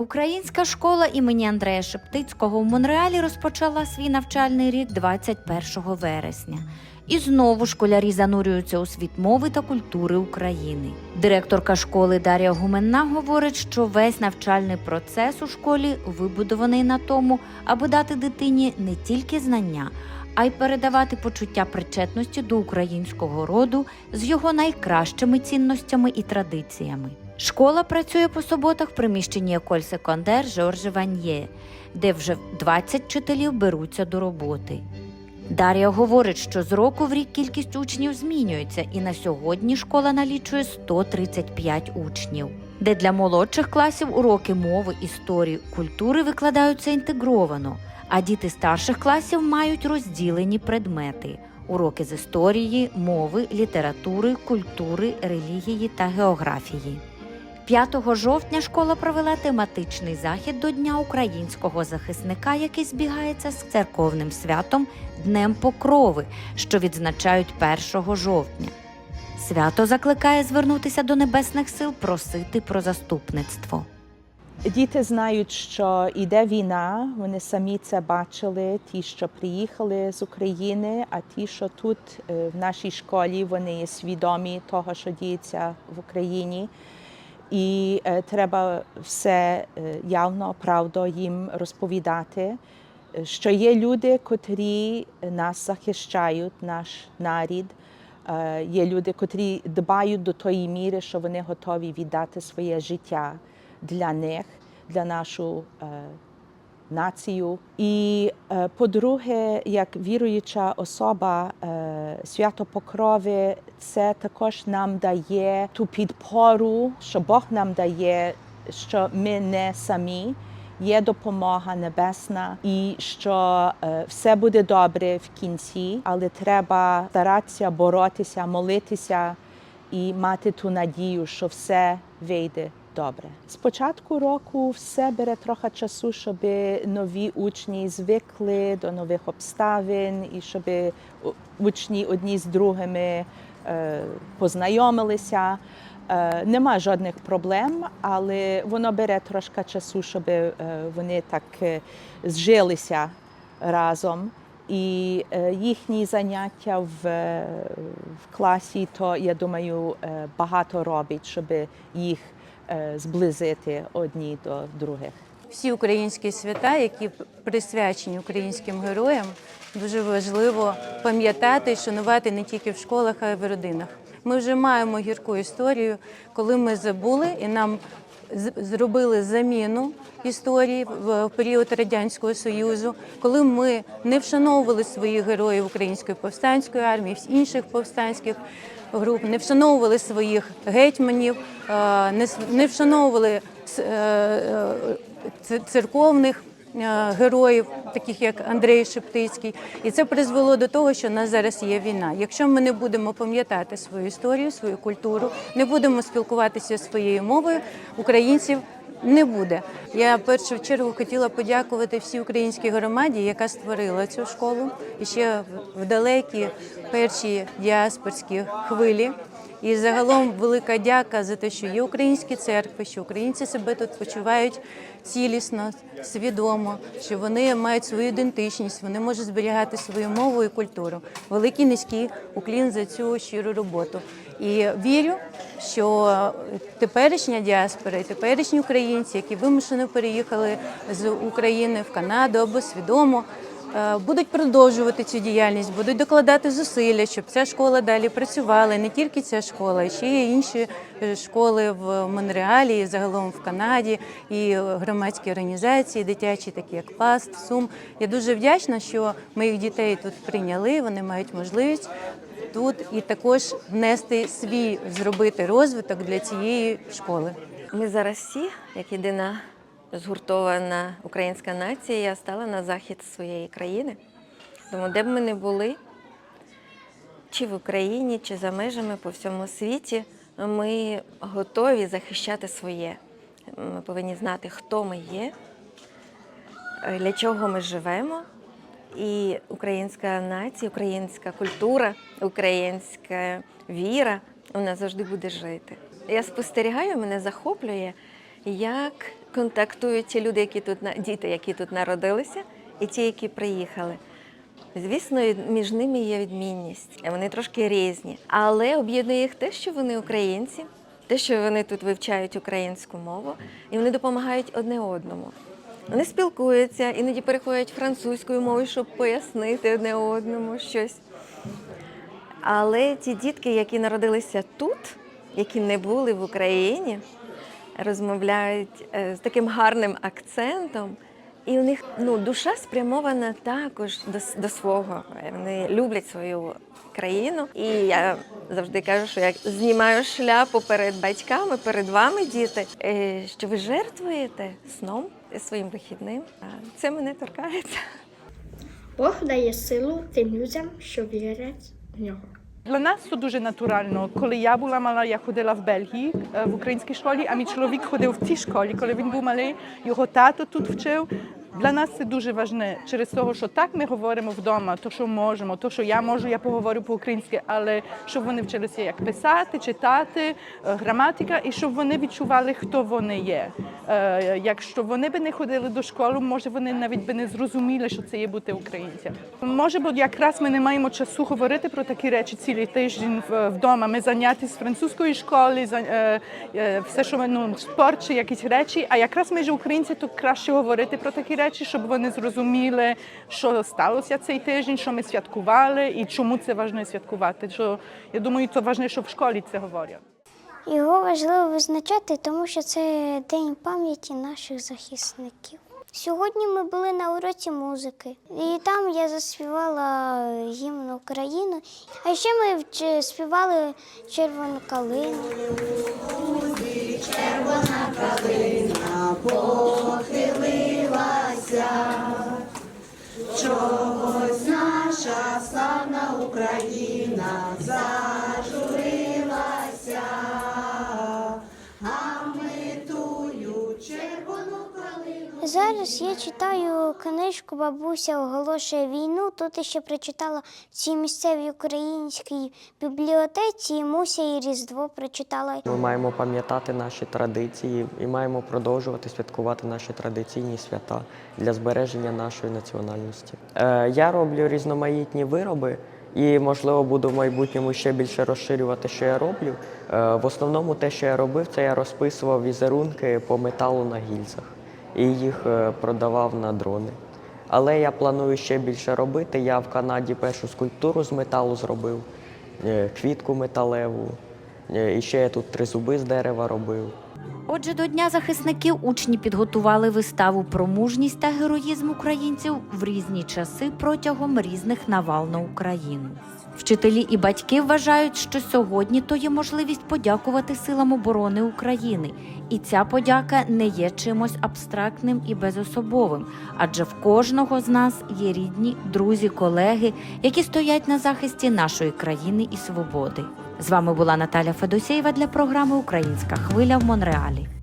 Українська школа імені Андрея Шептицького в Монреалі розпочала свій навчальний рік 21 вересня. І знову школярі занурюються у світ мови та культури України. Директорка школи Дар'я Гуменна говорить, що весь навчальний процес у школі вибудований на тому, аби дати дитині не тільки знання, а й передавати почуття причетності до українського роду з його найкращими цінностями і традиціями. Школа працює по суботах в приміщенні Еколь Секондер Жорже Ваньє, де вже 20 вчителів беруться до роботи. Дар'я говорить, що з року в рік кількість учнів змінюється, і на сьогодні школа налічує 135 учнів, де для молодших класів уроки мови, історії, культури викладаються інтегровано, а діти старших класів мають розділені предмети уроки з історії, мови, літератури, культури, релігії та географії. 5 жовтня школа провела тематичний захід до Дня українського захисника, який збігається з церковним святом Днем Покрови, що відзначають 1 жовтня. Свято закликає звернутися до небесних сил просити про заступництво. Діти знають, що йде війна. Вони самі це бачили. Ті, що приїхали з України, а ті, що тут е, в нашій школі, вони є свідомі того, що діється в Україні. І е, треба все е, явно, правду їм розповідати, е, що є люди, котрі нас захищають, наш нарід. Є люди, котрі дбають до тої міри, що вони готові віддати своє життя для них, для нашу націю. І е, по-друге, як віруюча особа, е, свято Покрови це також нам дає ту підпору, що Бог нам дає, що ми не самі. Є допомога небесна, і що е, все буде добре в кінці, але треба старатися боротися, молитися і мати ту надію, що все вийде добре. З початку року все бере трохи часу, щоб нові учні звикли до нових обставин, і щоб учні одні з другими е, познайомилися. Е, Нема жодних проблем, але воно бере трошки часу, щоб е, вони так зжилися разом. І їхні заняття в, в класі, то я думаю, багато робить, щоб їх зблизити одні до других. Всі українські свята, які присвячені українським героям, дуже важливо пам'ятати і шанувати не тільки в школах, а й в родинах. Ми вже маємо гірку історію, коли ми забули і нам зробили заміну історії в період радянського союзу, коли ми не вшановували своїх героїв української повстанської армії, інших повстанських груп, не вшановували своїх гетьманів, е, не вшановували е, е, церковних героїв, таких як Андрей Шептицький. І це призвело до того, що у нас зараз є війна. Якщо ми не будемо пам'ятати свою історію, свою культуру, не будемо спілкуватися своєю мовою, українців не буде. Я в першу чергу хотіла подякувати всій українській громаді, яка створила цю школу і ще в- далекі перші діаспорські хвилі. І загалом велика дяка за те, що є українські церкви, що українці себе тут почувають цілісно, свідомо, що вони мають свою ідентичність, вони можуть зберігати свою мову і культуру. Великий низький уклін за цю щиру роботу. І вірю, що теперішня діаспора і теперішні українці, які вимушено переїхали з України в Канаду або свідомо. Е, Будуть продовжувати цю діяльність, будуть докладати зусилля, щоб ця школа далі працювала. І Не тільки ця школа, і ще є інші е, школи в Монреалі, і загалом в Канаді, і громадські організації, дитячі, такі як Пласт, Сум. Я дуже вдячна, що моїх дітей тут прийняли. Вони мають можливість тут і також внести свій зробити розвиток для цієї школи. Ми зараз всі, як єдина згуртована українська нація, стала на захід своєї країни. Тому де б ми не були, чи в Україні, чи за межами по всьому світі, ми готові захищати своє. Ми повинні знати, хто ми є, для чого ми живемо. І українська нація, українська культура, українська віра нас завжди буде жити. Я спостерігаю, мене захоплює, як контактують ті люди, які тут діти, які тут народилися, і ті, які приїхали. Звісно, між ними є відмінність. Вони трошки різні, але об'єднує їх те, що вони українці, те, що вони тут вивчають українську мову, і вони допомагають одне одному. Вони спілкуються, іноді переходять французькою мовою, щоб пояснити одне одному щось. Але ті дітки, які народилися тут, які не були в Україні, розмовляють е, з таким гарним акцентом. І у них ну, душа спрямована також до, до свого. Вони люблять свою країну. І я завжди кажу, що я знімаю шляпу перед батьками, перед вами, діти, е, що ви жертвуєте сном своїм вихідним. А Це мене торкається. Бог дає силу тим людям, що вірять в нього. Для нас це дуже натурально. Коли я була мала, я ходила в Бельгії е, в українській школі, а мій чоловік ходив в цій школі, коли він був малий, його тато тут вчив. Для нас це дуже важливо через того, що так ми говоримо вдома, то що можемо, то що я можу, я поговорю по-українськи, але щоб вони вчилися як писати, читати, е, граматика, і щоб вони відчували, хто вони є. Е, Якщо вони би не ходили до школи, може вони навіть би не зрозуміли, що це є бути українцем. Може, бо якраз ми не маємо часу говорити про такі речі цілий тиждень вдома. Ми заняті з французької школи, е, все, що ну, спорт чи якісь речі. А якраз ми ж українці, то краще говорити про такі речі, щоб вони зрозуміли, що сталося цей тиждень, що ми святкували і чому це важливо святкувати. Що я думаю, це важливо, щоб в школі це говорять. Його важливо визначати, тому що це день пам'яті наших захисників. Сьогодні ми були на уроці музики, і там я заспівала гімн України. А ще ми співали червону калину чогось наша славна Україна за. Зараз я читаю книжку Бабуся оголошує війну. Тут ще прочитала в цій місцевій українській бібліотеці і Муся і Різдво прочитала. Ми маємо пам'ятати наші традиції і маємо продовжувати святкувати наші традиційні свята для збереження нашої національності. Е, я роблю різноманітні вироби і, можливо, буду в майбутньому ще більше розширювати, що я роблю. Е, в основному те, що я робив, це я розписував візерунки по металу на гільзах і їх е, продавав на дрони. Але я планую ще більше робити. Я в Канаді першу скульптуру з металу зробив, е, квітку металеву. Е, І ще я тут три зуби з дерева робив. Отже, до Дня захисників учні підготували виставу про мужність та героїзм українців в різні часи протягом різних навал на Україну. Вчителі і батьки вважають, що сьогодні то є можливість подякувати силам оборони України, і ця подяка не є чимось абстрактним і безособовим, адже в кожного з нас є рідні, друзі, колеги, які стоять на захисті нашої країни і свободи. З вами була Наталя Федосєєва для програми Українська хвиля в Монреалі.